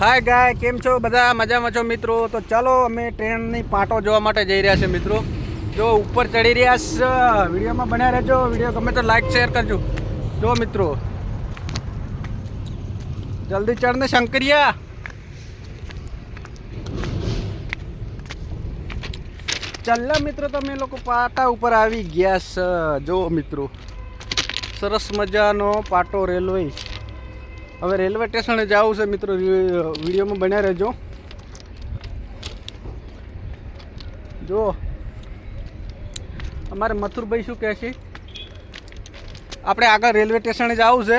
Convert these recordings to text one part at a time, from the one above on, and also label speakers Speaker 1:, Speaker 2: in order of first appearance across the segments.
Speaker 1: હાય ગાય કેમ છો? બધા મજામાં છો મિત્રો? તો ચાલો અમે ટ્રેનની પાટો જોવા માટે જઈ રહ્યા છે મિત્રો. જો ઉપર ચડી રહ્યા છે વિડીયોમાં બન્યા રહેજો. વીડિયો ગમે તો લાઈક શેર કરજો. જો મિત્રો. જલ્દી ચડને શંકરિયા. ચાલો મિત્રો, તમે લોકો પાટા ઉપર આવી ગયા છે જો મિત્રો. સરસ મજાનો પાટો રેલવે હવે રેલવે સ્ટેશને જવું છે મિત્રો વિડીયોમાં બન્યા રહેજો. જો અમારે મથુરભાઈ શું કહે છે? આપણે આગળ રેલવે સ્ટેશને જવું છે.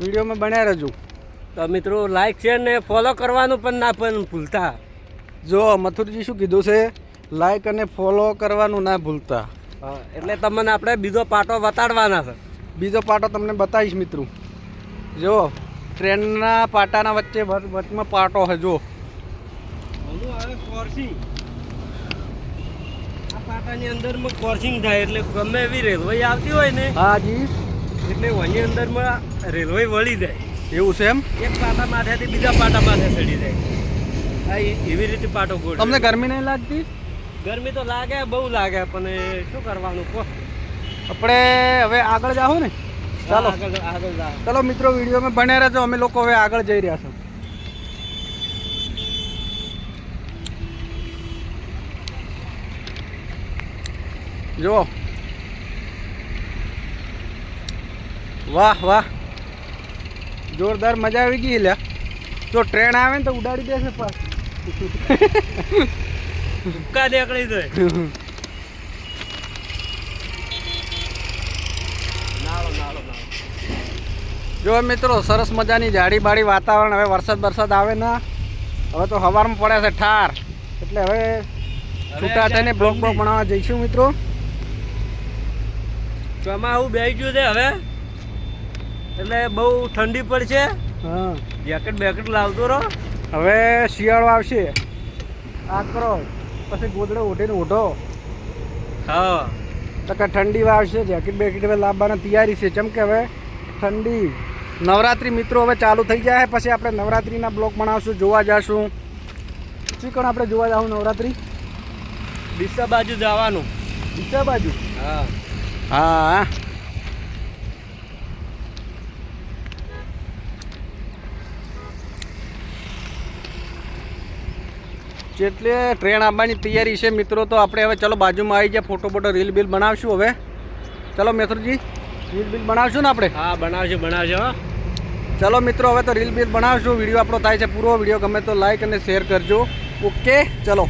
Speaker 1: વિડીયોમાં બન્યા રહેજો.
Speaker 2: તો મિત્રો લાઈક છે ને ફોલો કરવાનું પણ ના પણ ભૂલતા.
Speaker 1: જો મથુરજી શું કીધું છે? લાઈક અને ફોલો કરવાનું ના ભૂલતા.
Speaker 2: એટલે તમને આપણે બીજો પાટો બતાડવાના છે.
Speaker 1: બીજો પાટો તમને બતાવીશ મિત્રો. જો ટ્રેનના પાટાના વચ્ચે વચમાં પાટો છે જો.
Speaker 2: પાટાની અંદરમાં કોર્સિંગ થાય એટલે ગમે એવી રેલવે આવતી હોય ને
Speaker 1: હા જી.
Speaker 2: એટલે એની અંદરમાં રેલવે વળી જાય.
Speaker 1: એવું છે એમ?
Speaker 2: એક પાટા માથેથી બીજા પાટા માથે ચડી જાય. હા એવી રીતે પાટો ગોળ
Speaker 1: તમને ગરમી નહીં લાગતી?
Speaker 2: ગરમી તો લાગે બહુ લાગે પણ શું કરવાનું કહો
Speaker 1: આપણે હવે આગળ જાઓ ને. ચાલો. ચાલો મિત્રો વિડીયોમાં બન્યા રહેજો. અમે લોકો હવે આગળ જઈ રહ્યા છીએ. જુઓ. વાહ વાહ. જોરદાર મજા આવી ગઈ લ્યા. જો ટ્રેન આવે ને તો ઉડાડી દેશે પાછું.
Speaker 2: ભૂક્કા નીકળી જાય
Speaker 1: જો મિત્રો સરસ મજાની જાડી બાડી વાતાવરણ. હવે વરસાદ વરસાદ આવે ના. હવે તો હવામાં પડે છે ઠાર. એટલે હવે છૂટા થઈને બ્લોક બ્લોક બનાવવા જઈશું મિત્રો.
Speaker 2: ચોમાસું બેસી ગયું છે હવે. એટલે બહુ ઠંડી પડશે.
Speaker 1: હા.
Speaker 2: જેકેટ બેકેટ લાવતો રહો.
Speaker 1: હવે શિયાળો આવશે. આ કરો. પછી ગોદડો ઓઢીને ઓઢો
Speaker 2: હા.
Speaker 1: તો ઠંડી આવશે જેકેટ બેકેટ હવે લાવવાની તૈયારી છે. ચમ કે હવે ઠંડી. નવરાત્રિ મિત્રો હવે ચાલુ થઈ જાય પછી આપણે નવરાત્રિના બ્લોક બનાવશું જોવા જશું. ચિકણ આપણે જોવા જાઉં નવરાત્રિ?
Speaker 2: ડીસા બાજુ જવાનું.
Speaker 1: બીજા બાજુ?
Speaker 2: હા.
Speaker 1: હા. એટલે ટ્રેન આવવાની તૈયારી છે મિત્રો તો આપણે હવે ચલો બાજુમાં આવી જાય ફોટો ફોટો રીલ બિલ બનાવશું હવે. ચલો મિત્રજી રીલ બિલ બનાવશું ને આપણે?
Speaker 2: હા બનાવશું બનાવશું હો.
Speaker 1: ચલો મિત્રો, હવે તો રીલ બીલ બનાવશું. વીડિયો આપણો થાય છે પૂરો. વીડિયો ગમે તો લાઈક અને શેર કરજો. ઓકે ચલો.